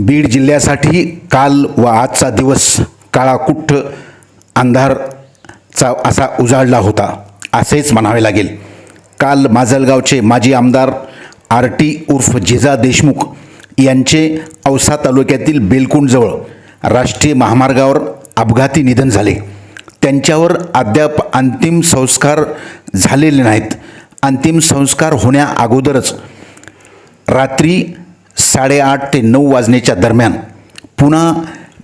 बीड जिल्ह्यासाठी काल व आजचा दिवस काळाकुट्ठ अंधारचा असा उजाडला होता असेच म्हणावे लागेल. काल माजलगावचे माजी आमदार आर टी उर्फ जिजा देशमुख यांचे औसा तालुक्यातील बेलकुंडजवळ राष्ट्रीय महामार्गावर अपघाती निधन झाले. त्यांच्यावर अद्याप अंतिम संस्कार झालेले नाहीत. अंतिम संस्कार होण्या अगोदरच रात्री साडेआठ ते नऊ वाजण्याच्या दरम्यान पुन्हा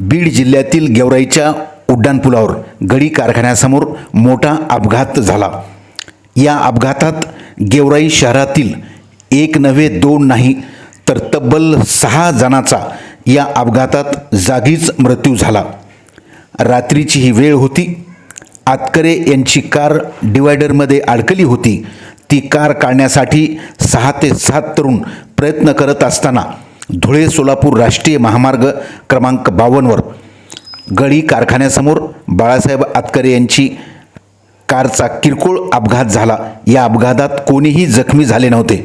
बीड जिल्ह्यातील गेवराईच्या उड्डाणपुलावर गडी कारखान्यासमोर मोठा अपघात झाला. या अपघातात गेवराई शहरातील एक नव्हे दोन नाही तर तब्बल सहा जणाचा या अपघातात जागीच मृत्यू झाला. रात्रीची ही वेळ होती. आतकरे यांची कार डिवायडरमध्ये अडकली होती. ती कार काढण्यासाठी सहा ते सात तरुण प्रयत्न करत असताना धुळे सोलापूर राष्ट्रीय महामार्ग क्रमांक बावन्नवर गळी कारखान्यासमोर बाळासाहेब आतकरे यांची कारचा किरकोळ अपघात झाला. या अपघातात कोणीही जखमी झाले नव्हते.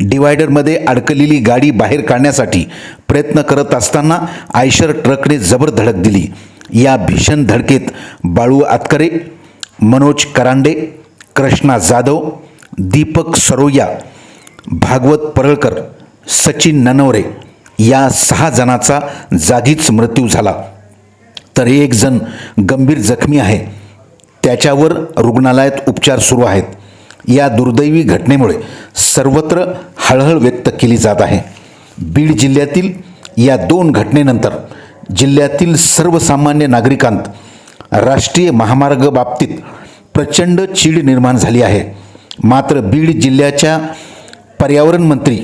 डिवायडरमध्ये अडकलेली गाडी बाहेर काढण्यासाठी प्रयत्न करत असताना आयशर ट्रकने जबर धडक दिली. या भीषण धडकेत बाळू आतकरे मनोज करांडे कृष्णा जाधव दीपक सरोया भागवत परळकर सचिन ननवरे या सहा जणाचा जागीच मृत्यू झाला. तर एक जण गंभीर जखमी आहे. त्याच्यावर रुग्णालयात उपचार सुरू आहेत. या दुर्दैवी घटनेमुळे सर्वत्र हळहळ व्यक्त केली जात आहे. बीड जिल्ह्यातील या दोन घटनेनंतर जिल्ह्यातील सर्वसामान्य नागरिकांत राष्ट्रीय महामार्ग बाबतीत प्रचंड चीड निर्माण झाली आहे. मात्र बीड जिल्ह्याच्या पर्यावरण मंत्री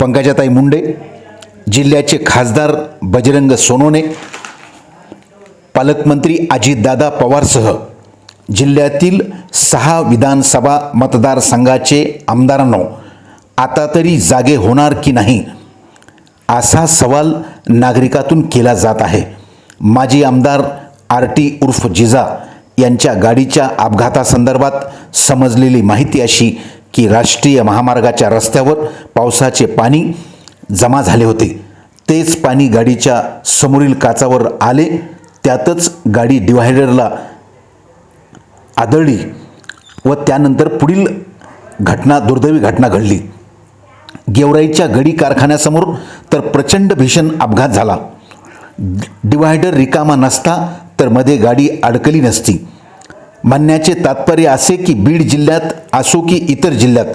पंकजाताई मुंडे जिल्ह्याचे खासदार बजरंग सोनोने पालकमंत्री अजितदादा पवारसह जिल्ह्यातील सहा विधानसभा मतदारसंघाचे आमदारांनो आता तरी जागे होणार की नाही असा सवाल नागरिकातून केला जात आहे. माजी आमदार आर टी उर्फ जिजा यांच्या गाडीच्या अपघातासंदर्भात समजलेली माहिती अशी की राष्ट्रीय महामार्गाच्या रस्त्यावर पावसाचे पाणी जमा झाले होते. तेच पाणी गाडीच्या समोरील काचावर आले. त्यातच गाडी डिव्हायडरला आदळली व त्यानंतर पुढील घटना दुर्दैवी घटना घडली. गेवराईच्या गडी कारखान्यासमोर तर प्रचंड भीषण अपघात झाला. डिव्हायडर रिकामा नसता तर मध्ये गाडी अडकली नसती. म्हणण्याचे तात्पर्य असे की बीड जिल्ह्यात असो की इतर जिल्ह्यात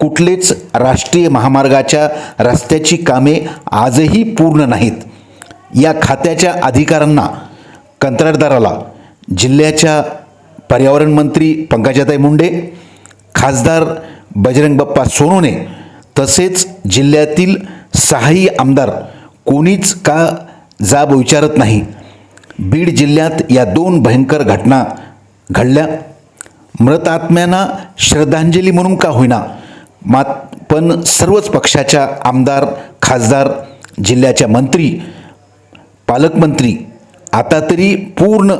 कुठलेच राष्ट्रीय महामार्गाच्या रस्त्याची कामे आजही पूर्ण नाहीत. या खात्याच्या अधिकाऱ्यांना कंत्राटदाराला जिल्ह्याच्या पर्यावरण मंत्री पंकजाताई मुंडे खासदार बजरंग बाप्पा सोनवणे तसेच जिल्ह्यातील सहाही आमदार कोणीच का जाब विचारत नाही. बीड जिल्ह्यात या दोन भयंकर घटना घडल्या. मृत आत्म्यांना श्रद्धांजली म्हणून का होईना मात पण सर्वच पक्षाच्या आमदार खासदार जिल्ह्याच्या मंत्री पालकमंत्री आता तरी पूर्ण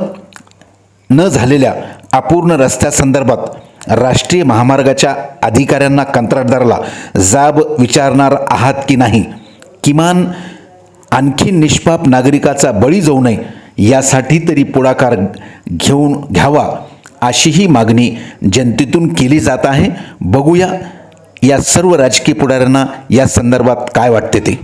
न झालेल्या अपूर्ण रस्त्यासंदर्भात राष्ट्रीय महामार्गाच्या अधिकाऱ्यांना कंत्राटदाराला जाब विचारणार आहात की नाही? किमान आणखी निष्पाप नागरिकाचा बळी जाऊ नये यासाठी तरी पुढाकार घेऊन घ्यावा अशीही मागणी जनतेतून केली जात आहे. बघूया या सर्व राजकीय पुढाऱ्यांना या संदर्भात काय वाटते ते.